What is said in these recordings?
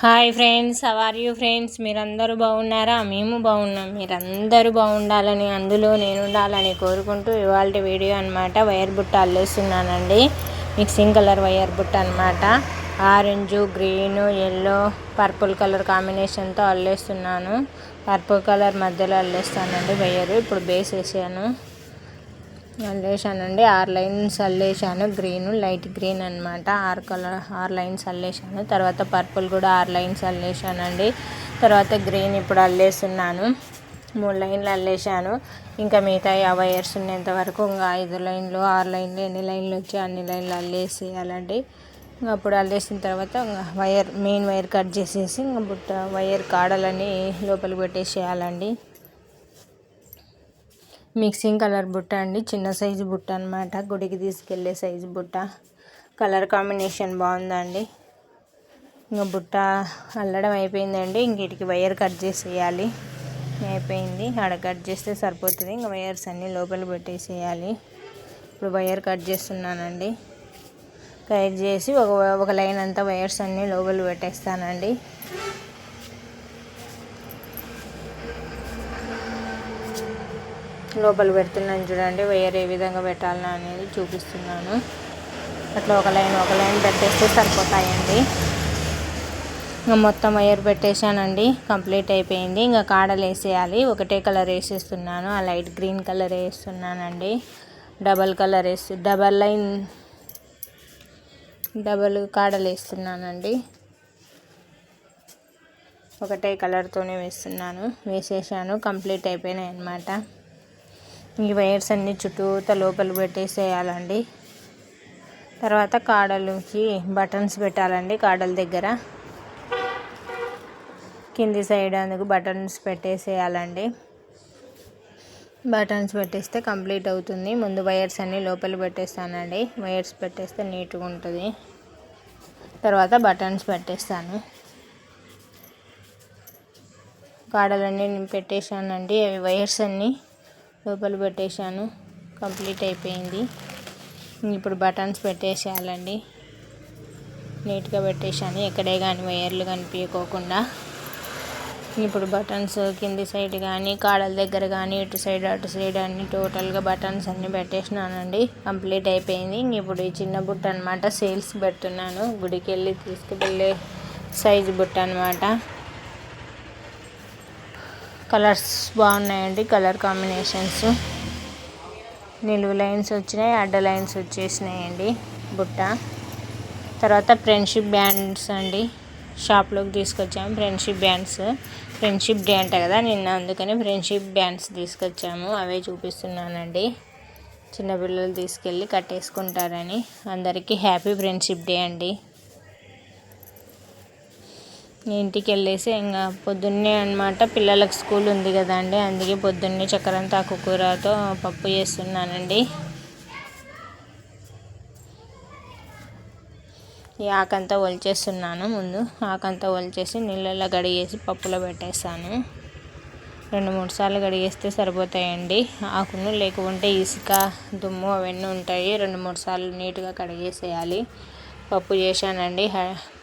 Hi friends are you friends మీరందరూ బాగున్నారా? మేము బాగున్నాం. మీరందరూ బాగుండాలని అందులో నేను ఉండాలని కోరుకుంటూ ఇవాళ వీడియో అనమాట వైర్ బుట్ట అల్లేస్తున్నానండి. మిక్సింగ్ కలర్ వైర్ బుట్ట అనమాట orange green yellow purple colour కాంబినేషన్తో అల్లేస్తున్నాను. పర్పుల్ కలర్ మధ్యలో అల్లేస్తానండి వైరు. ఇప్పుడు బేస్ వేసాను. అల్లేసానండి ఆరు లైన్స్ అల్లేసాను గ్రీన్ లైట్ గ్రీన్ అనమాట ఆరు కలర్ ఆరు లైన్స్ అల్లేసాను తర్వాత పర్పుల్ కూడా ఆరు లైన్స్ అల్లేసానండి తర్వాత గ్రీన్ ఇప్పుడు అల్లేస్తున్నాను. మూడు లైన్లు అల్లేసాను ఇంకా మిగతా ఆ వైర్స్ ఉన్నంత వరకు ఇంకా ఐదు లైన్లు ఆరు లైన్లు ఎన్ని లైన్లు వచ్చి అన్ని లైన్లు అల్లేసేయాలండి. ఇంకా అప్పుడు అల్లేసిన తర్వాత వైర్ మెయిన్ వైర్ కట్ చేసేసి ఇంకా బుట్ట వైర్ కాడలని లోపలికి పెట్టేసేయాలండి. మిక్సింగ్ కలర్ బుట్ట అండి. చిన్న సైజు బుట్ట అనమాట గుడికి తీసుకెళ్ళే సైజు బుట్ట. కలర్ కాంబినేషన్ బాగుందండి. ఇంకా బుట్ట అల్లడం అయిపోయిందండి. ఇంక వైర్ కట్ చేసేయాలి. అయిపోయింది. ఆడ కట్ చేస్తే సరిపోతుంది. ఇంకా వైర్స్ అన్నీ లోపల పెట్టేసేయాలి. ఇప్పుడు వైర్ కట్ చేస్తున్నానండి. కట్ చేసి ఒక ఒక లైన్ అంతా వైర్స్ అన్నీ లోపల పెట్టేస్తానండి. లోపల పెడుతున్నాను చూడండి వైర్ ఏ విధంగా పెట్టాలని అనేది చూపిస్తున్నాను. అట్లా ఒక లైన్ ఒక లైన్ పెట్టేస్తే సరిపోతాయండి. మొత్తం వైర్ పెట్టేశానండి కంప్లీట్ అయిపోయింది. ఇంకా కాడలు వేసేయాలి ఒకటే కలర్ వేసేస్తున్నాను. ఆ లైట్ గ్రీన్ కలర్ వేస్తున్నానండి. డబల్ కలర్ వేసి డబల్ లైన్ డబల్ కాడలు వేస్తున్నానండి. ఒకటే కలర్తోనే వేస్తున్నాను వేసేసాను కంప్లీట్ అయిపోయినాయి అన్నమాట. ఈ వైర్స్ అన్ని చుట్టూత లోపల పెట్టేసేయాలండి. తర్వాత కాడలుకి బటన్స్ పెట్టాలండి కాడల దగ్గర. కింది సైడ్ అందుకు బటన్స్ పెట్టేసేయాలండి. బటన్స్ పెట్టేస్తే కంప్లీట్ అవుతుంది. ముందు వైర్స్ అన్నీ లోపల పెట్టేస్తానండి. వైర్స్ పెట్టేస్తే నీట్గా ఉంటుంది. తర్వాత బటన్స్ పెట్టేస్తాను. కాడలన్నీ నేను పెట్టేశానండి. అవి వైర్స్ అన్నీ లోపల పెట్టేశాను. కంప్లీట్ అయిపోయింది. ఇప్పుడు బటన్స్ పెట్టేసేయాలండి. నీట్గా పెట్టేశాను. ఎక్కడే కానీ వైర్లు కనిపించకోకుండా. ఇప్పుడు బటన్స్ కింది సైడ్ కానీ కాడల దగ్గర కానీ ఇటు సైడ్ అటు సైడ్ అన్ని టోటల్గా బటన్స్ అన్నీ పెట్టేసినానండి. కంప్లీట్ అయిపోయింది. ఇప్పుడు ఈ చిన్న బుట్ట అనమాట సేల్స్ పెడుతున్నాను. గుడికి వెళ్ళి తీసుకువెళ్ళే సైజు బుట్ట అనమాట కలర్స్ బాగున్నాయండి కలర్ కాంబినేషన్స్. నిలువు లైన్స్ వచ్చినాయి అడ్డ లైన్స్ వచ్చేసినాయండి బుట్ట. తర్వాత ఫ్రెండ్షిప్ బ్యాండ్స్ అండి షాప్లోకి తీసుకొచ్చాము ఫ్రెండ్షిప్ బ్యాండ్స్. ఫ్రెండ్షిప్ డే అంట కదా నిన్న అందుకని ఫ్రెండ్షిప్ బ్యాండ్స్ తీసుకొచ్చాము అవే చూపిస్తున్నానండి. చిన్నపిల్లలు తీసుకెళ్ళి కట్టేసుకుంటారని. అందరికీ హ్యాపీ ఫ్రెండ్షిప్ డే అండి. ఇంటికి వెళ్ళేసి ఇంకా పొద్దున్నే అనమాట పిల్లలకు స్కూల్ ఉంది కదండి అందుకే పొద్దున్నే చక్కెరంతా కూరతో పప్పు చేస్తున్నానండి. ఈ ఆకంతా ఒలిచేస్తున్నాను ముందు. ఆకంతా ఒలిచేసి నీళ్ళలో గడిగేసి పప్పులో పెట్టేస్తాను. రెండు మూడు సార్లు గడిగేస్తే సరిపోతాయండి. ఆకును లేకుంటే ఇసుక దుమ్ము అవన్నీ ఉంటాయి. రెండు మూడు సార్లు నీట్గా కడిగేసేయాలి. పప్పు చేశానండి.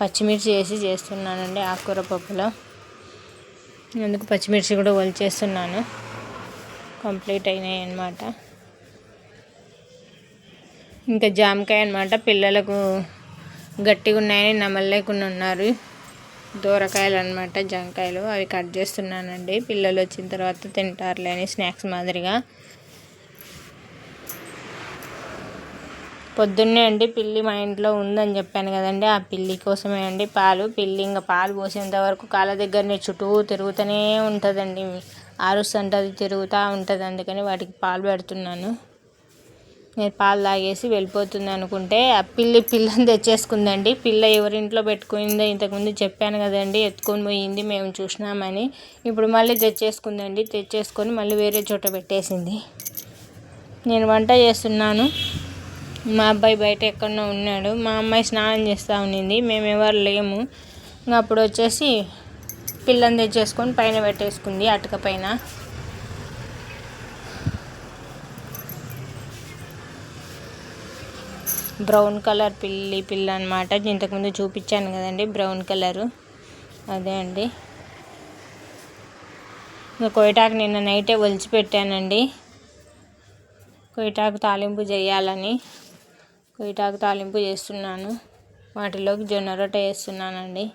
పచ్చిమిర్చి వేసి చేస్తున్నానండి ఆకుకూర పప్పులో. అందుకు పచ్చిమిర్చి కూడా వలిచేస్తున్నాను కంప్లీట్ అయినాయి అన్నమాట ఇంకా జామకాయ అనమాట పిల్లలకు గట్టిగా ఉన్నాయని నమ్మలేకుండా ఉన్నారు. దూరకాయలు అనమాట జామకాయలు. అవి కట్ చేస్తున్నానండి. పిల్లలు వచ్చిన తర్వాత తింటారులే అని స్నాక్స్ మాదిరిగా. పొద్దున్నే అండి పిల్లి మా ఇంట్లో ఉందని చెప్పాను కదండి. ఆ పిల్లి కోసమే అండి పాలు. పిల్లి ఇంకా పాలు పోసేంత వరకు కాళ్ళ దగ్గరనే చుట్టూ తిరుగుతూనే ఉంటుందండి. ఆరుస్తుంటుంది తిరుగుతూ ఉంటుంది. అందుకని వాటికి పాలు పెడుతున్నాను. నేను పాలు తాగేసి వెళ్ళిపోతుంది అనుకుంటే ఆ పిల్లి పిల్లని తెచ్చేసుకుందండి. పిల్ల ఎవరింట్లో పెట్టుకుందో ఇంతకుముందు చెప్పాను కదండి. ఎత్తుకొని పోయింది మేము చూసినామని. ఇప్పుడు మళ్ళీ తెచ్చేసుకుందండి. తెచ్చేసుకొని మళ్ళీ వేరే చోట పెట్టేసింది. నేను వంట చేస్తున్నాను. మా అబ్బాయి బయట ఎక్కడో ఉన్నాడు. మా అమ్మాయి స్నానం చేస్తూ ఉన్నింది. మేము ఎవరు లేము. ఇంకా అప్పుడు వచ్చేసి పిల్లని తెచ్చేసుకొని పైన పెట్టేసుకుంది అటుక పైన. బ్రౌన్ కలర్ పిల్లి పిల్ల అనమాట ఇంతకుముందు చూపించాను కదండి బ్రౌన్ కలరు. అదే అండి. ఇంకా కొయ్యటాకు నిన్న నైటే ఒలిచి పెట్టానండి కొయ్యటాకు తాలింపు చేయాలని. కొయ్యటాకు తాలింపు చేస్తున్నాను. వాటిలోకి జొన్న రొట్టె వేస్తున్నానండి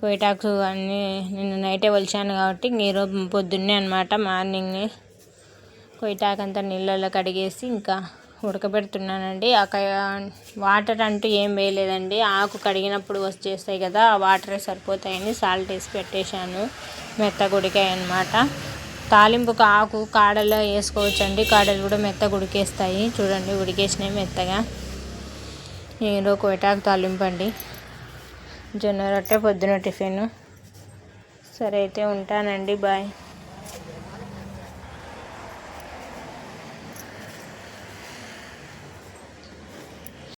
కొయ్యటాకు అన్నీ నిన్న నైటే ఒలిచాను కాబట్టి ఈరోజు పొద్దున్నే అనమాట మార్నింగ్ కొయ్యటాకు అంతా నీళ్ళల్లో కడిగేసి ఇంకా ఉడకబెడుతున్నానండి. ఆ వాటర్ అంటూ ఏం వేయలేదండి. ఆకు కడిగినప్పుడు వచ్చేస్తాయి కదా ఆ వాటరే సరిపోతాయని సాల్ట్ వేసి పెట్టేశాను. మెత్తగుడికాయ అనమాట తాలింపుకు ఆకు కాడలో వేసుకోవచ్చండి. కాడలు కూడా మెత్తగా ఉడికేస్తాయి చూడండి ఉడికేసినాయి మెత్తగా. నేను కోటాకు తాలింపు అండి. జొన్న రొట్టె పొద్దున టిఫిన్. సరే అయితే ఉంటానండి. బాయ్.